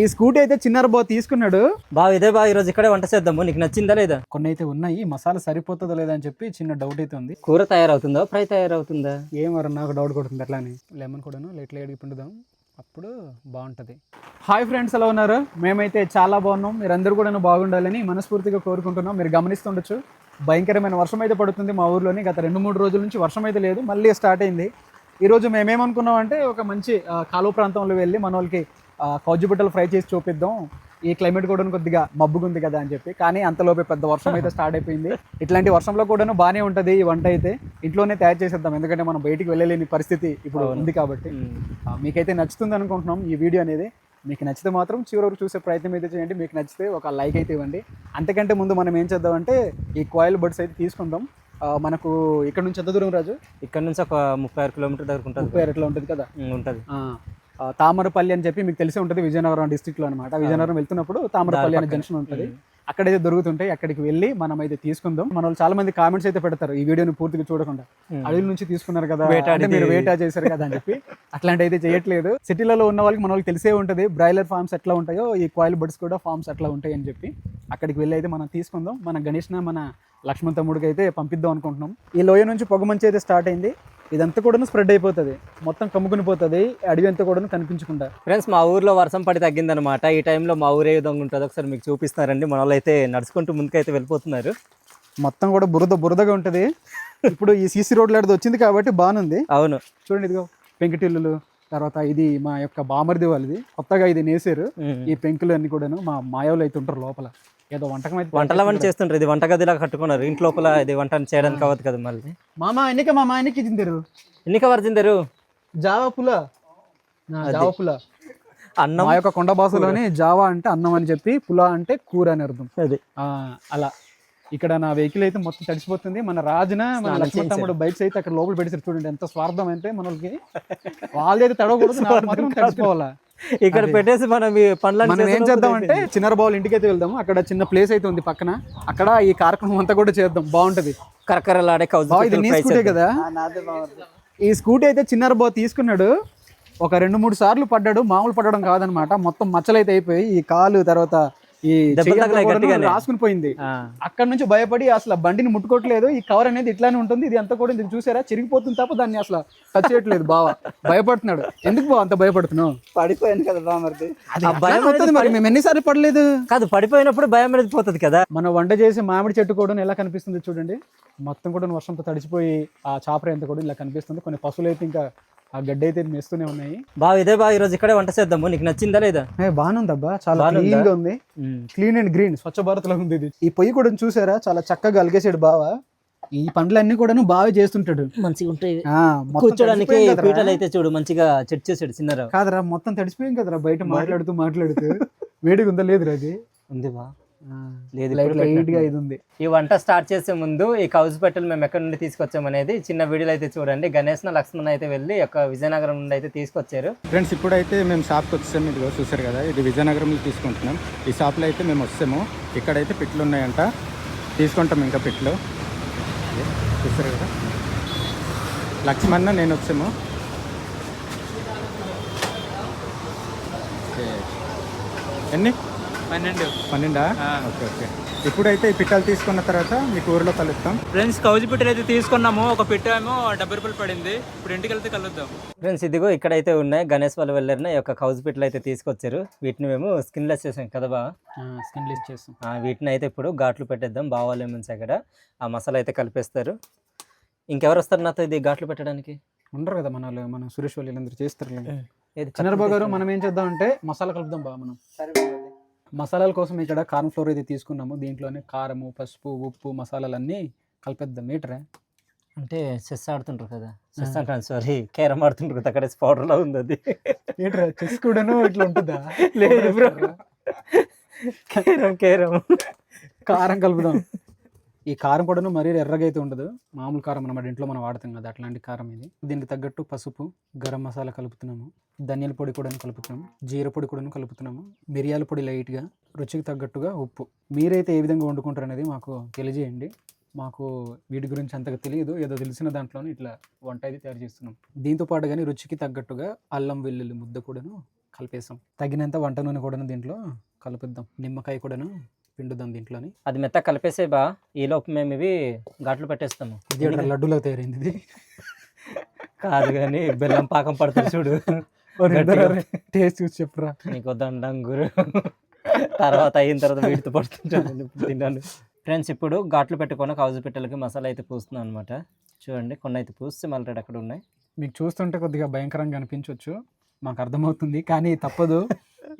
ఈ స్కూటీ అయితే చిన్నారు బావ తీసుకున్నాడు. బావ ఇదే బావ ఈరోజు ఇక్కడే వంట చేద్దాము. నీకు నచ్చిందా లేదా? కొన్ని అయితే ఉన్నాయి మసాలా సరిపోతుందో లేదా అని చెప్పి చిన్న డౌట్ అయితే ఉంది. కూర తయారవుతుందా? ఫ్రై తయారవుతుందా? ఏమర నాకు డౌట్ కొడుతుంది అట్లా అని లెమన్ కూడాను లేట్ లేట్గా పిండుదాం. అప్పుడు బాగుంటుంది. హాయ్ ఫ్రెండ్స్ ఎలా ఉన్నారు? మేమైతే చాలా బాగున్నాం. మీరందరూ కూడా బాగుండాలని మనస్ఫూర్తిగా కోరుకుంటున్నాం. మీరు గమనిస్తుండొచ్చు భయంకరమైన వర్షం అయితే పడుతుంది మా ఊర్లోని. గత రెండు మూడు రోజుల నుంచి వర్షం అయితే లేదు. మళ్ళీ స్టార్ట్ అయింది. ఈరోజు మేమేమనుకున్నాం అంటే ఒక మంచి కాలువ ప్రాంతంలో వెళ్ళి మన వాళ్ళకి కౌజు బిడ్డలు ఫ్రై చేసి చూపిద్దాం. ఈ క్లైమేట్ కూడా కొద్దిగా మబ్బుగుంది కదా అని చెప్పి. కానీ అంతలోపే పెద్ద వర్షం అయితే స్టార్ట్ అయిపోయింది. ఇట్లాంటి వర్షంలో కూడాను బాగానే ఉంటుంది ఈ వంట అయితే. ఇంట్లోనే తయారు చేసేద్దాం. ఎందుకంటే మనం బయటికి వెళ్ళలేని పరిస్థితి ఇప్పుడు ఉంది కాబట్టి. మీకైతే నచ్చుతుంది అనుకుంటున్నాం ఈ వీడియో అనేది. మీకు నచ్చితే మాత్రం చివరి వరకు చూసే ప్రయత్నం అయితే చేయండి. మీకు నచ్చితే ఒక లైక్ అయితే ఇవ్వండి. అంతకంటే ముందు మనం ఏం చేద్దామంటే ఈ కాయిల్ బర్డ్స్ అయితే తీసుకుందాం. మనకు ఇక్కడ నుంచి ఎంత దూరం రాజు? ఇక్కడ నుంచి ఒక ముప్పై ఆరు కిలోమీటర్ దగ్గర ఉంటుంది. ముప్పై ఎట్లా ఉంటుంది కదా? ఉంటుంది. తామరపల్లి అని చెప్పి మీకు తెలిసే ఉంటుంది విజయనగరం డిస్ట్రిక్ట్లో అనమాట విజయనగరం వెళ్తున్నప్పుడు తామరపల్లి అనే జంక్షన్ ఉంటుంది. అక్కడైతే దొరుకుతుంటాయి అక్కడికి వెళ్ళి మనం అయితే తీసుకుందాం. మన వాళ్ళు చాలా మంది కామెంట్స్ అయితే పెడతారు ఈ వీడియోని పూర్తిగా చూడకుండా. అడవి నుంచి తీసుకున్నారు కదా అంటే మీరు వేటా చేశారు కదా అని చెప్పి అట్లాంటి అయితే చేయట్లేదు. సిటీలలో ఉన్న వాళ్ళకి మన వాళ్ళకి తెలిసే ఉంటుంది బ్రాయిలర్ ఫార్మ్స్ ఎట్లా ఉంటాయో ఈ కాయిల్ బర్డ్స్ కూడా ఫార్మ్స్ ఎట్లా ఉంటాయి అని చెప్పి అక్కడికి వెళ్ళి అయితే మనం తీసుకుందాం. మన గణేష్న మన లక్ష్మణ్ తమ్ముడికి అయితే పంపిద్దాం అనుకుంటున్నాం. ఈ లోయ నుంచి పొగ మంచి అయితే స్టార్ట్ అయింది. ఇదంతా కూడా స్ప్రెడ్ అయిపోతుంది. మొత్తం కమ్ముకుని పోతుంది. అడవి అంతా కూడా కనిపించకుండా. ఫ్రెండ్స్ మా ఊర్లో వర్షం పడి తగ్గిందనమాట ఈ టైంలో మా ఊరు ఏ విధంగా ఉంటుంది. ఒకసారి మీకు చూపిస్తారండి మన వాళ్ళు అయితే నడుచుకుంటూ ముందుకైతే వెళ్ళిపోతున్నారు. మొత్తం కూడా బురద బురదగా ఉంటుంది. ఇప్పుడు ఈ సీసీ రోడ్ లాంటిది వచ్చింది కాబట్టి బాగుంది. అవును. చూడండి ఇదిగో పెంకుటిల్లులు తర్వాత ఇది మా యొక్క బామర్ది వాళ్ళది. కొత్తగా ఇది నేసారు. ఈ పెంకులు అన్ని కూడాను మా మాయవులు అయితే ఉంటారు లోపల. ఏదో వంటకం అయితే వంటలు అవన్నీ చేస్తుంటారు ఇది వంటగదిలా కట్టుకున్నారు. ఇంటి లోపల ఇది వంట చేయడానికి అవ్వదు కదా మళ్ళీ. మామ ఎన్నిక మామ ఎన్నికి తింటారు ఎన్నిక వర్జిందరు జావా పుల జావా పుల అన్నం. మా యొక్క కొండ భాషలోని జావా అంటే అన్నం అని చెప్పి పుల అంటే కూర అని అర్థం. అది. ఆ, అలా. ఇక్కడ నా వెహికల్ అయితే మొత్తం తడిసిపోతుంది. మన రాజున మన లక్ష్మణ్. తమ్ముడు బైక్స్ అయితే అక్కడ లోపల పెట్టేసారు చూడండి ఎంత స్వార్థం అంటే మనకి వాళ్ళైతే తడవకూడదు నాకు మాత్రం తడిసిపోవాలా? ఇక్కడ పెట్టేసి మనం ఈ పండ్లను మనం ఏం చేద్దాం అంటే చిన్నర బావులు ఇంటికి అయితే వెళ్దాం అక్కడ చిన్న ప్లేస్ అయితే ఉంది పక్కన. అక్కడ ఈ కార్యక్రమం అంతా కూడా చేద్దాం. బాగుంటది. కరకరలాడే ఇది నీ స్కూటీ. కదా? ఈ స్కూటీ అయితే చిన్నర బావ తీసుకున్నాడు. ఒక రెండు మూడు సార్లు పడ్డాడు. మామూలు పడడం కాదనమాట. మొత్తం మచ్చలైతే అయిపోయి ఈ కాలు తర్వాత ఈ. రాసుకుని పోయింది. అక్కడ నుంచి భయపడి అసలు బండిని ముట్టుకోవట్లేదు. ఈ కవర్ అనేది ఇట్లానే ఉంటుంది. ఇది అంతా కూడా ఇది చూసారా? చిరిగిపోతుంది తప్ప దాన్ని అసలు టచ్ చేయట్లేదు బావ. భయపడుతున్నాడు. ఎందుకు బావ అంత భయపడుతున్నావు? పడిపోయాను కదా బామర్ది అది ఆ భయం అట్లానే వస్తుంది మరి. మేము ఎన్నిసార్లు పడలేదు? కాదు పడిపోయినప్పుడు భయం అనేది పోతుంది కదా. మనం వంట చేసి మామిడి చెట్టు కూడా ఎలా కనిపిస్తుంది చూడండి. మొత్తం కూడా వర్షంతో తడిచిపోయి ఆ చాపర ఎంత కూడా ఇలా కనిపిస్తుంది. కొన్ని పశువులు అయితే ఇంకా ఆ గడ్డి అయితే మేస్తూనే ఉన్నాయి. బావ ఇదే బావ ఈరోజు ఇక్కడే వంట చేద్దాము. నీకు నచ్చిందా లేదా? ఏ, బాగానుందబ్బా చాలా? క్లీన్గా ఉంది. Clean and green Swachh Bharat లాగా ఉంది ఇది. ఈ పొయ్యి కూడా చూసారా? చాలా చక్కగా అలిగేసాడు బావ. ఈ పండ్లన్నీ కూడా బాగా చేస్తుంటాడు. మంచిగా ఉంటాయి. కూర్చోడానికి. పీటలు అయితే చూడు మంచిగా చెట్ చేసాడు చిన్నరావు. కాదరా మొత్తం తడిసిపోయాం కదరా బయట మాట్లాడుతూ మాట్లాడుతూ. వేడిగా ఉందా లేదురా అది? ఉంది బా లేదు, లైట్ ఇప్పుడు లైట్గా. ఇది ఉంది ఈ వంట స్టార్ట్ చేసే ముందు ఈ కౌజు పెట్టెలు మేము ఎక్కడి నుండి తీసుకొచ్చామనేది చిన్న వీడియోలో అయితే చూడండి. గణేష్ లక్ష్మణ్ అయితే వెళ్ళి ఒక విజయనగరం నుండి అయితే తీసుకొచ్చారు. ఫ్రెండ్స్ ఇప్పుడైతే మేము షాప్కి వచ్చాము ఇదిగో చూసారు కదా ఇది విజయనగరంలో తీసుకుంటున్నాం. ఈ షాప్లో అయితే మేము వస్తాము ఇక్కడైతే పిట్లు ఉన్నాయంట. తీసుకుంటాం ఇంకా పిట్లు ఇదే, చూసారు కదా? లక్ష్మణ నేను వచ్చాము ఓకే. ఎన్ని? పన్నెండు. పన్నెండా? Okay okay. ఇప్పుడైతే ఈ పిట్టలు తీసుకున్న తర్వాత మీకు ఊరిలో కలుస్తాం ఫ్రెండ్స్ కౌజు పిట్టలు అయితే తీసుకున్నాము. ఒక పిట్ట ఏమో డెబ్బై రూపాయలు పడింది. ఇప్పుడు ఇంటికి వెళ్తే కలుద్దాం. ఫ్రెండ్స్ ఇదిగో ఇక్కడైతే ఉన్నాయి. గణేష్ వాళ్ళు వెళ్ళారు ఈ యొక్క కౌజు పిట్టలు అయితే తీసుకొచ్చారు. వీటిని మేము స్కిన్లెస్ చేసాం కదా బా స్కిన్ లిస్ట్ చేస్తాం ఆ, వీటిని అయితే ఇప్పుడు ఘాట్లు పెట్టేద్దాం. బావాలు ఏమన్స్ అక్కడ ఆ మసాలా అయితే కలిపేస్తారు. ఇంకెవరు వస్తారు నాతో ఇది ఘాట్లు పెట్టడానికి? ఉండరు కదా మన వాళ్ళు, మన సురేష్ వాళ్ళు వీళ్ళందరూ చేస్తారు. చంద్రబాబు గారు మనం ఏం చేద్దాం అంటే మసాలా కలుపుదాం బా మనం. మసాలాల కోసం ఇక్కడ కార్న్ ఫ్లోర్ అయితే తీసుకున్నాము. దీంట్లోనే కారము పసుపు ఉప్పు మసాలాలన్నీ కలిపేద్దాం. మీటరే అంటే చెస్ ఆడుతుంటారు కదా. చెస్ అంటాను సారీ క్యారమ్ ఆడుతుంటారు కదా. అక్కడ పౌడర్ లా ఉంది అది. మీటరే చెస్ కూడాను ఇట్లా ఉంటుందా? లేదు బ్రో కేరం కేరం. కారం కలుపుదాం. ఈ కారం కూడాను మరీ ఎర్రగా అయితే ఉండదు. మామూలు కారం అన్నమాట. ఇంట్లో మనం వాడతాం కదా అట్లాంటి కారం ఇది. దీనికి తగ్గట్టు పసుపు గరం మసాలా కలుపుతున్నాము. ధనియాల పొడి కూడా కలుపుతున్నాము. జీర పొడి కూడా కలుపుతున్నాము. మిరియాల పొడి లైట్గా రుచికి తగ్గట్టుగా ఉప్పు. మీరైతే ఏ విధంగా వండుకుంటారు అనేది మాకు తెలియజేయండి. మాకు వీటి గురించి అంతగా తెలియదు. ఏదో తెలిసిన దాంట్లోనే ఇట్లా వంట అయితే తయారు చేస్తున్నాం. దీంతో పాటు కానీ రుచికి తగ్గట్టుగా అల్లం వెల్లుల్లి ముద్ద కూడాను కలిపేసాం. తగినంత వంట నూనె కూడాను దీంట్లో కలుపుద్దాం. నిమ్మకాయ కూడాను పిండుదాం దీంట్లోని. అది మెత్త కలిపేసే బా ఈలోపు మేము ఇవి ఘాట్లు పెట్టేస్తాము. ఇది ఇక్కడ లడ్డూలో తయారైంది ఇది. కాదు కానీ బెల్లం పాకం పడుతుంది చూడు. టేస్ట్ చూసి చెప్పురా. నీకు దండంగురు తర్వాత అయిన తర్వాత వీటితో పడుతుంటాను తిన్నాను. ఫ్రెండ్స్ ఇప్పుడు ఘాట్లు పెట్టుకొని కౌజు పెట్టెలకి మసాలా అయితే పూస్తున్నాను అనమాట చూడండి కొన్ని అయితే పూస్తే మళ్ళీ అక్కడ ఉన్నాయి. మీకు చూస్తుంటే కొద్దిగా భయంకరంగా అనిపించవచ్చు మాకు అర్థమవుతుంది కానీ తప్పదు.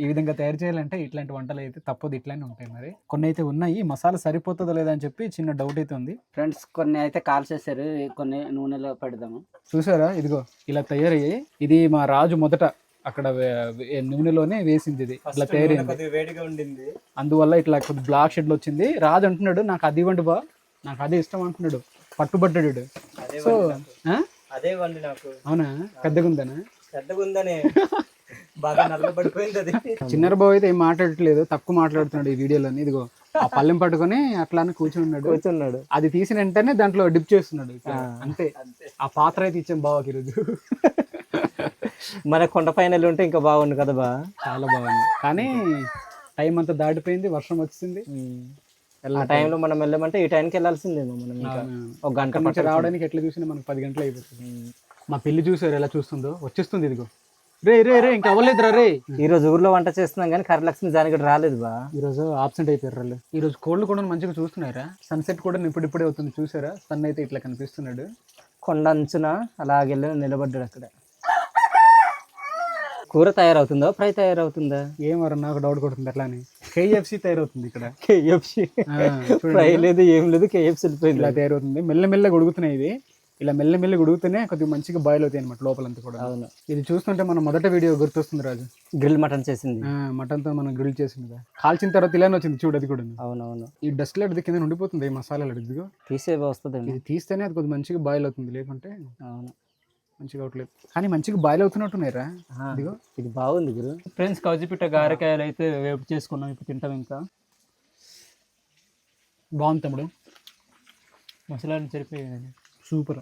ఈ విధంగా తయారు చేయాలంటే ఇట్లాంటి వంటలు అయితే తప్పదు ఇట్లానే ఉంటాయి మరి. కొన్ని అయితే ఉన్నాయి మసాలా సరిపోతుందో లేదా అని చెప్పి చిన్న డౌట్ అయితే ఉంది. ఫ్రెండ్స్ కొన్ని అయితే కాల్ చేశారు కొన్ని నూనెలో పెడదాము. చూసారా? ఇదిగో ఇలా తయారయ్యాయి. ఇది మా రాజు మొదట అక్కడ నూనెలోనే వేసింది ఇది. ఇట్లా తయారైంది. వేడిగా ఉండింది. అందువల్ల ఇట్లా కొద్ది బ్లాక్ షెడ్లు వచ్చింది. రాజు అంటున్నాడు నాకు అది ఇవ్వండి బా. నాకు అదే ఇష్టం అంటున్నాడు. పట్టుబడ్డాడు వీడు. సో ఆ? అదే వండి నాకు. అవునా? పెద్దగా ఉందనా పెద్దగా ఉందని బాగా నల్లబడిపోయింది అది. చిన్నర బాబు అయితే ఏం మాట్లాడట్లేదు. తక్కువ మాట్లాడుతున్నాడు ఈ వీడియోలోని ఇదిగో ఆ పళ్ళెం పట్టుకొని అట్లానే కూర్చుని ఉన్నాడు కూర్చున్నాడు. అది తీసిన వెంటనే దాంట్లో డిప్ చేస్తున్నాడు. అంతే. ఆ పాత్ర అయితే ఇచ్చాం బావకి ఈరోజు. మన కొండ పైన ఉంటే ఇంకా బాగుండు కదా బా. చాలా బాగుంది. కానీ టైం అంతా దాటిపోయింది వర్షం వచ్చింది ఆ టైంలో మనం వెళ్ళామంటే ఈ టైంకి వెళ్ళాల్సిందేమో మనం ఇంకా. ఒక గంట నుంచి రావడానికి ఎట్లా చూసినా మనకు పది గంటలు అయిపోతుంది. మా పెళ్ళి చూసారు ఎలా చూస్తుందో? వచ్చేస్తుంది ఇదిగో. రే రే రే ఇంకా అవ్వలేదురా రే. ఈ రోజు ఊర్లో వంట చేస్తున్నాం కానీ కరలక్ష్మి జానకి రాలేదు బా. ఈరోజు ఆబ్సెంట్ అయిపోయారు వాళ్ళు. ఈరోజు కోళ్ళు కూడా మంచిగా చూస్తున్నారా సన్సెట్ కూడా ఇప్పుడిప్పుడే అవుతుంది చూసారా? సన్ అయితే ఇట్లా కనిపిస్తున్నాడు. కొండ అంచున అలాగెళ్ళి నిలబడ్డాడు అక్కడ. కూర తయారవుతుందా? ఫ్రై తయారవుతుందా? ఏమరా నాకు డౌట్ కొడుతుంది అట్లానే కేఎఫ్సి తయారవుతుంది ఇక్కడ. కేఎఫ్సి. ఫ్రై లేదు ఏం లేదు కేఎఫ్సి ఇలా తయారవుతుంది. మెల్లమెల్లగా ఉడుకుతున్నాయి ఇది ఇలా మెల్లమెల్లగా ఉడుకుతూనే కొద్దిగా మంచిగా బాయిల్ అవుతాయి అనమాట లోపలంతా కూడా. అవును. ఇది చూస్తుంటే మన మొదట వీడియో గుర్తొస్తుంది రాజు. గ్రిల్ మటన్ చేసింది. ఆ, మటన్తో మనం గ్రిల్ చేసింది కదా. కాల్చిన తర్వాత ఇలానే వచ్చింది చూడు అది కూడా అవునవును. ఈ డస్ట్ లడ్డు కింద ఉండిపోతుంది ఈ మసాలాలు ఇదిగో. తీసే వస్తుందండి ఇది తీస్తేనే అది కొద్దిగా మంచిగా బాయిల్ అవుతుంది లేకుంటే అవును. మంచిగా అవట్లేదు కానీ మంచిగా బాయిల్ అవుతున్నట్టున్నాయిరా ఇదిగో. ఇది బాగుంది గురు ఫ్రెండ్స్ కౌజిపిట్ట గారెకాయలు అయితే వేపు చేసుకున్నాం ఇప్పుడు తింటాం ఇంకా. బాగుంది తమ్ముడు. మసాలాలు సరిపోయాయి. సూపర్.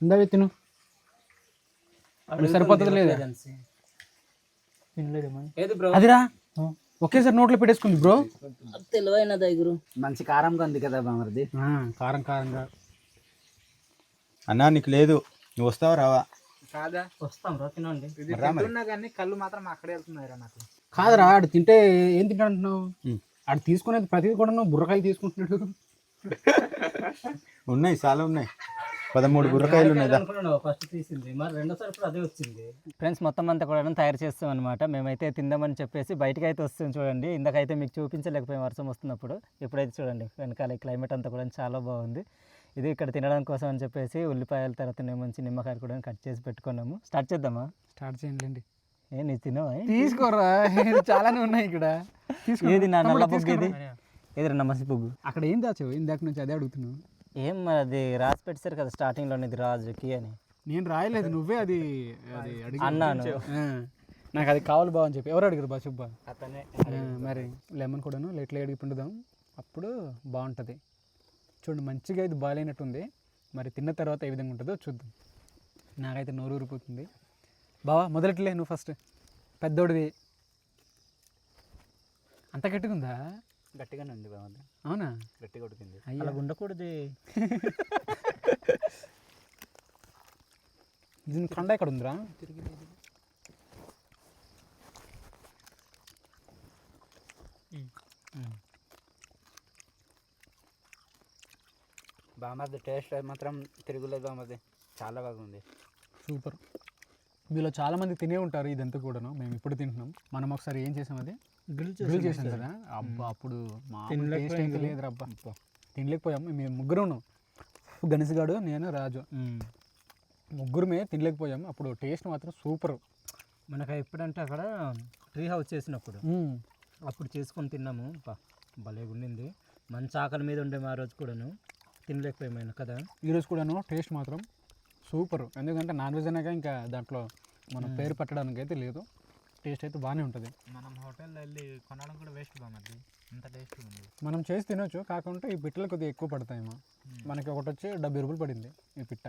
ఇందాక తిను. సరిపోతుంది లేదా? తినలేదేమో ఏది బ్రో? అదిరా. ఒకేసారి నోట్లో పెట్టేసుకుంది బ్రో. తెలివైన దగ్గర మంచి కారంగా ఉంది కదా బామర్ది. కారం కారంగా. అన్నా నీకు లేదు. నువ్వు వస్తావా రావా? కాదా? వస్తాం రా తినండి. మరి. కానీ కళ్ళు మాత్రం అక్కడే వెళ్తున్నాయిరా నాకు. కాదురా ఆడు తింటే ఏం తింటాడు అంటున్నావు. ఆడు తీసుకునేది ప్రతిదీ కూడా నువ్వు బుర్రకాయలు తీసుకుంటున్నాడు. ఉన్నాయి చాలా ఉన్నాయి. పదమూడు బుర్రకాయలు ఉన్నాయి దా. ఫస్ట్ తీసింది. మరి రెండోసారి ఇప్పుడు అదే వచ్చింది. ఫ్రెండ్స్ మొత్తం అంతా కూడా తయారు చేస్తాం అనమాట మేమైతే తిందామని చెప్పేసి బయటకు అయితే వస్తుంది చూడండి. ఇందాకైతే మీకు చూపించలేకపోయాం వర్షం వస్తున్నప్పుడు. ఇప్పుడైతే చూడండి వెనకాల క్లైమేట్ అంతా కూడా చాలా బాగుంది. ఇది ఇక్కడ తినడం కోసం అని చెప్పేసి ఉల్లిపాయల తర్వాత మంచి నిమ్మకాయలు కూడా కట్ చేసి పెట్టుకున్నాము. స్టార్ట్ చేద్దామా? స్టార్ట్ చేయండి ఏ నీ తినవా? తీసుకోరా చాలానే ఉన్నాయి ఇక్కడ. తీసుకో. ఏది నా నల్ల పువ్వు ఏది. ఏది నా మసి పువ్వు? అక్కడ ఏం దాచావు? ఇందాక నుంచి అదే అడుగుతున్నావు. ఏం మరి అది రాసి పెట్టారు కదా స్టార్టింగ్లో ఇది రాజుకి అని. నేను రాయలేదు నువ్వే అది అది అడిగి అన్నాను. నాకు అది కావాలి బావ అని చెప్పి. ఎవరు అడిగారు బా సుబ్బా అతనే. మరి లెమన్ కూడాను లైట్ లైట్గా పిండుదాం అప్పుడు బాగుంటుంది. చూడండి మంచిగా ఇది బాయిల్ అయినట్టుంది. మరి తిన్న తర్వాత ఏ విధంగా ఉంటుందో చూద్దాం. నాకైతే నోరు ఊరిపోతుంది. బావా మొదలెట్లే నువ్వు ఫస్ట్ పెద్దోడివి. అంత గట్టిగా ఉందా గట్టిగానే ఉంది బామర్ది అవునా? గట్టిగా ఉడికింది. అలా ఉండకూడదు. దీని కండ ఎక్కడ ఉందిరా? బామర్ది టేస్ట్ మాత్రం తిరుగులేదు బామర్ది చాలా బాగుంది. సూపర్. మీలో చాలా మంది తినే ఉంటారు ఇదంతా కూడాను. మేము ఇప్పుడు తింటున్నాం. మనం ఒకసారి ఏం చేసాం అది? గ్రిల్ గ్రిల్ చేసాం కదా? అబ్బా అప్పుడు మా టేస్ట్ అయితే లేదురా అబ్బా. తినలేకపోయాం. మేము ముగ్గురు ఉన్నాం గణేష్ గాడు నేను రాజు. ముగ్గురమే తినలేకపోయాం. అప్పుడు టేస్ట్ మాత్రం సూపర్. మనకు ఎప్పుడంటే అక్కడ ట్రీ హౌస్ చేసినప్పుడు. అప్పుడు చేసుకొని తిన్నాము. భలే ఉండింది మంచి ఆకలి మీద ఉండే మా రోజు కూడాను. తినలేకపోయాము కదా. ఈరోజు కూడాను టేస్ట్ మాత్రం సూపర్. ఎందుకంటే నాన్ వెజ్ అనేక ఇంకా దాంట్లో మనం పేరు పెట్టడానికి అయితే లేదు. టేస్ట్ అయితే బాగానే ఉంటుంది. మనం హోటల్లో వెళ్ళి కొనడం కూడా వేస్ట్ బామర్ది ఇంత టేస్ట్ ఉంది. మనం చేసి తినొచ్చు. కాకుంటే ఈ పిట్టలు కొద్దిగా ఎక్కువ పడతాయేమో మనకి ఒకటి వచ్చి డెబ్బై రూపాయలు పడింది ఈ పిట్ట.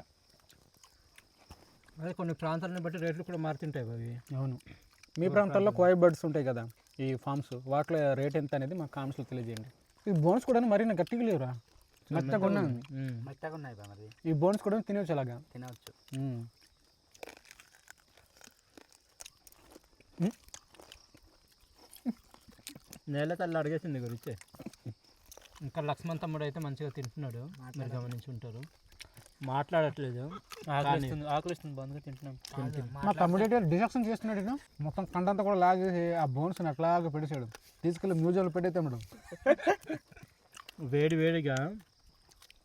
అదే కొన్ని ప్రాంతాలను బట్టి రేట్లు కూడా మారుతుంటాయి అవి అవును. మీ ప్రాంతాల్లో కోయ బర్డ్స్ ఉంటాయి కదా ఈ ఫార్మ్స్ వాటిలో రేట్ ఎంత అనేది మా కామెంట్స్లో తెలియజేయండి. ఈ బోన్స్ కూడా మరీ గట్టిగా లేవురా. మెత్తగా మెత్తగా ఉన్నాయి? మరి. ఈ బోన్స్ కూడా తినవచ్చు అలాగా? తినవచ్చు. నేల తల్లి అడిగేసింది గురించి ఇంకా లక్ష్మణ్ తమ్ముడు అయితే మంచిగా తింటున్నాడు. మీరు గమనించి ఉంటారు మాట్లాడట్లేదు. ఆకలిస్తుంది ఆకలిస్తుంది బంధుగా తింటున్నాం. మా తమ్ముడు డిజెక్షన్ చేస్తున్నాడు ఈయన. మొత్తం కంటంతా కూడా లాగేసి ఆ బోన్స్ అట్లాగా పెట్టేశాడు. తీసుకెళ్ళి మ్యూజియంలో పెట్టేస్తే మేడం. వేడి వేడిగా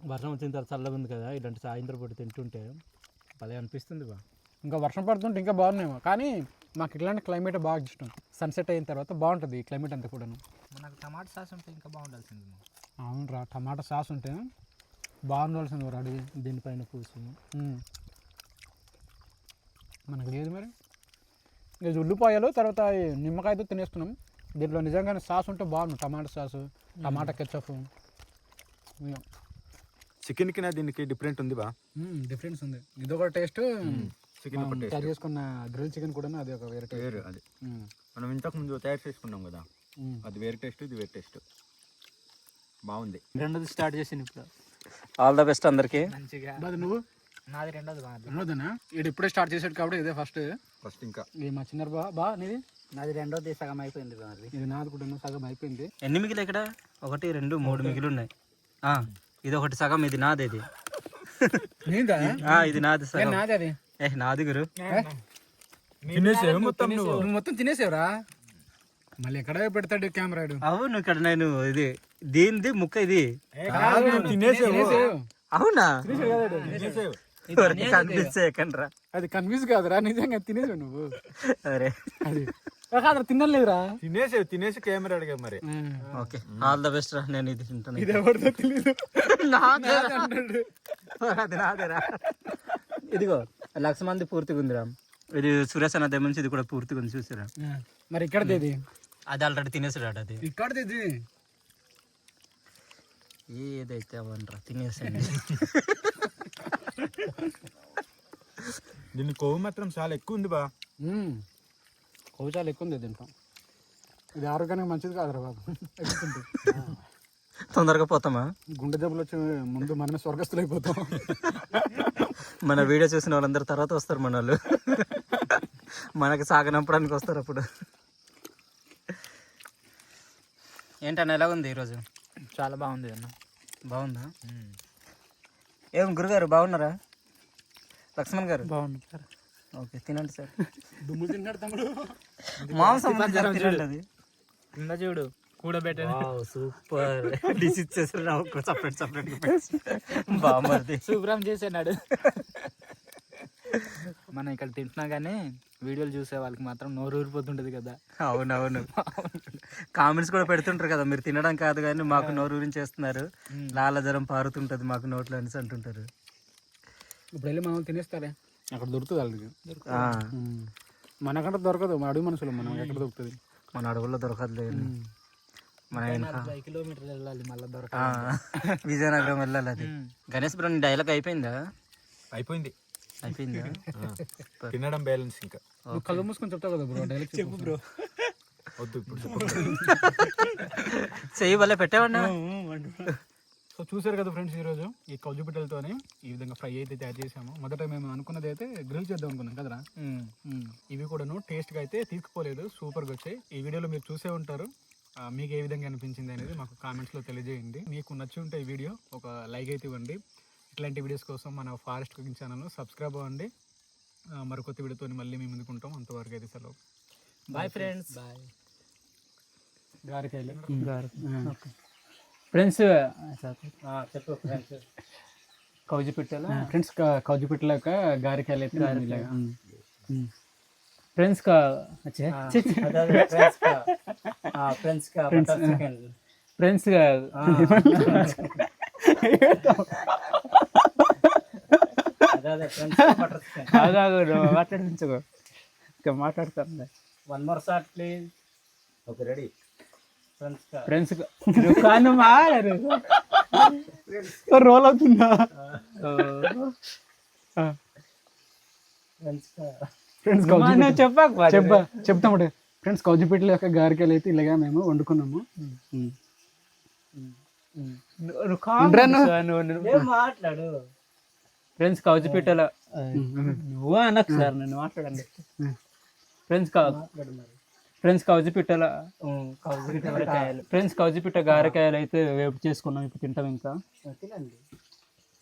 వర్షం వచ్చిన తర్వాత చల్లగా ఉంది కదా ఇలాంటి సాయంత్రం పూట తింటుంటే భలే అనిపిస్తుంది బా. ఇంకా వర్షం పడుతుంటే ఇంకా బాగున్నాయేమో. కానీ మాకు ఇట్లాంటి క్లైమేట్ బాగా ఇష్టం. సన్సెట్ అయిన తర్వాత బాగుంటుంది ఈ క్లైమేట్ అంతా కూడాను. మనకు టమాటా సాస్ ఉంటే ఇంకా బాగుండాల్సింది అవునరా టమాటా సాస్ ఉంటే బాగుండాల్సింది రా అడిగి దీనిపైన పూసి. మనకు లేదు మరి. ఇది ఉల్లిపాయలు తర్వాత నిమ్మకాయతో తినేస్తున్నాం. దీంట్లో నిజంగానే సాస్ ఉంటే బాగుంది టమాటా సాసు టమాటా కెచ్చప్ చికెన్కి నా దీనికి డిఫరెంట్ ఉంది బా డిఫరెన్స్ ఉంది. ఇది ఒక టేస్ట్ చికెన్. తయారు చేసుకున్న గ్రిల్ చికెన్ కూడా అది ఒక వేరే టేస్ట్. వేరు అది. మనం ఇంతకు ముందు తయారు చేసుకున్నాం కదా. అది వేరే టేస్ట్ ఇది వేరే టేస్ట్. బాగుంది. రెండోది స్టార్ట్ చేసింది ఇప్పుడు. ఆల్ ద బెస్ట్ అందరికి. మంచిగా. నువ్వు? నాది రెండోది బాగుంది రెండోదేనా? ఇది ఇప్పుడే స్టార్ట్ చేసాడు కాబట్టి ఇదే ఫస్ట్ ఫస్ట్ ఇంకా. ఇది మా చిన్న బా బా నీది? నాది రెండోది సగం అయిపోయింది ఇది నాది కూడా సగం అయిపోయింది. ఎన్ని మిగిలి ఇక్కడ? ఒకటి రెండు మూడు మిగిలి ఉన్నాయి ఆ, ఇది ఒకటి సగం ఇది నాది ఇది. ఇది నాది సగం. ఏ నాది గురు. మొత్తం నువ్వు? మొత్తం తినేసావురా? మళ్ళీ ఎక్కడ పెడతాడు కెమెరాడు? అవును ఇక్కడ నేను ఇది దీనిది ముక్క ఇది. తినేసావు. అవునా? కనిపించేయకండ్రా అది కన్ఫ్యూజ్ కాదురా నిజంగా తినేసావు నువ్వు. అరే. అది. కాదు తినలేదురా. తినేసి తినేసి కెమెరా అడిగా మరి. ఓకే. ఆల్ ద బెస్ట్ రా నేను ఇది తింటాను. ఇది ఎవరిదో తెలియదు. అది నాదేరా ఇదిగో లక్ష మంది పూర్తిగా ఉందిరా ఇది సురేష్ అన్న దగ్గర నుంచి ఇది కూడా పూర్తిగా ఉంది చూసారా? మరి ఇక్కడది అది ఆల్రెడీ తినేసాడు అది. ఇక్కడది ఏదైతే అవనరా తినేసండి దీని కొవ్వు మాత్రం చాలా ఎక్కువ ఉంది బా. చాలా ఎక్కువ ఉంది తింటాం. ఇది ఆరోగ్యానికి మంచిది కాదురా బాబు. తొందరగా పోతామా? గుండె జబ్బులు వచ్చి ముందు మనమే స్వర్గస్థులు అయిపోతాం. మన వీడియో చూసిన వాళ్ళందరూ తర్వాత వస్తారు మన వాళ్ళు మనకి సాగనంపడానికి వస్తారు అప్పుడు. ఏంటన్న ఎలా ఉంది ఈరోజు? చాలా బాగుంది అన్న. బాగుందా? ఏం గురుగారు బాగున్నారా? లక్ష్మణ్ గారు? బాగుంది ఓకే తినండి సార్. దుమ్ములు తిన్నాడు తమ్ముడు. మాంసం తినండి అది. కింద చూడు కూడబెట్ట సూపర్. డిష్ ఇచ్చేసారు సపరేట్ సపరేట్ బాగుంది శుభ్రం చేసేనాడు. మనం ఇక్కడ తింటున్నా కానీ వీడియోలు చూసే వాళ్ళకి మాత్రం నోరు ఊరిపోతుంటది కదా. అవునవును. కామెంట్స్ కూడా పెడుతుంటారు కదా మీరు తినడం కాదు కానీ మాకు నోరు గురించి చేస్తున్నారు లాలజరం పారుతుంటది మాకు నోట్లో అనేసి అంటుంటారు. ఇప్పుడు వెళ్ళి మనం తినేస్తారే? అక్కడ దొరుకుతుంది వాళ్ళకి. ఆ, మనకంటే దొరకదు మన అడుగు మనుషులు మనం ఎక్కడ దొరుకుతుంది? మన అడవుల్లో దొరకదులేదు మన వెనక కిలోమీటర్లు వెళ్ళాలి మళ్ళీ దొరక ఆ, విజయనగరం వెళ్ళాలి అది. గణేష్ బ్రో డైలాగ్ అయిపోయిందా? అయిపోయింది. అయిపోయిందా? తినడం బ్యాలెన్స్ ఇంకా. నువ్వు కళ్ళు మూసుకొని చెప్తావు కదా బ్రో డైరెక్ట్ చెప్పు బ్రో. వద్దు ఇప్పుడు. చెయ్యి వల్ల పెట్టేవాడినా. సో చూసారు కదా ఫ్రెండ్స్ ఈరోజు ఈ కౌజు పిట్టలతోని ఈ విధంగా ఫ్రై అయితే తయారు చేసాము మొదట మేము అనుకున్నది అయితే గ్రిల్ చేద్దాం అనుకున్నాం కదరా. ఇవి కూడాను టేస్ట్గా అయితే తీసుకుపోలేదు సూపర్గా వచ్చాయి. ఈ వీడియోలో మీరు చూసే ఉంటారు. మీకు ఏ విధంగా అనిపించింది అనేది మాకు కామెంట్స్లో తెలియజేయండి. మీకు నచ్చి ఉంటే ఈ వీడియో ఒక లైక్ అయితే ఇవ్వండి. ఇట్లాంటి వీడియోస్ కోసం మన ఫారెస్ట్ కుకింగ్ ఛానల్ సబ్స్క్రైబ్ అవ్వండి. ఆ, మరొక వీడియోతో మళ్ళీ మేము ముందుకుంటాం అంతవరకు అయితే సెలవు. బాయ్ ఫ్రెండ్స్ బాయ్ గారికాయలు. ఫ్రెండ్స్ చెప్పు ఫ్రెండ్స్. కౌజు పిట్టల? ఫ్రెండ్స్ కౌజు పిట్టల యొక్క గారికాయలు అయితే. ఫ్రెండ్స్ కా ఫ్రెండ్స్ కా. ఫ్రెండ్స్ కా ఫ్రెండ్స్ మాట్లాడించుకో. ఇంకా మాట్లాడతాను one more shot please okay ready. Friends roll అవుతుందా? ఫ్రెండ్స్ చెప్పా చెప్తాము ఫ్రెండ్స్ కౌజిపేటలో యొక్క గారికాయలు అయితే ఇలాగా మేము వండుకున్నాము. మాట్లాడు? ఫ్రెండ్స్ కౌజిపిట్టల నువ్వు అనకు సార్ నన్ను మాట్లాడండి ఫ్రెండ్స్ ఫ్రెండ్స్ కౌజిపిట్టల గారెకాయలు ఫ్రెండ్స్ కౌజిపిట్ట గారెకాయలు అయితే వేపు చేసుకున్నాం ఇప్పుడు తింటాం ఇంకా.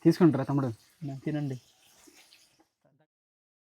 తీసుకుంటారా తమ్ముడు? తినండి.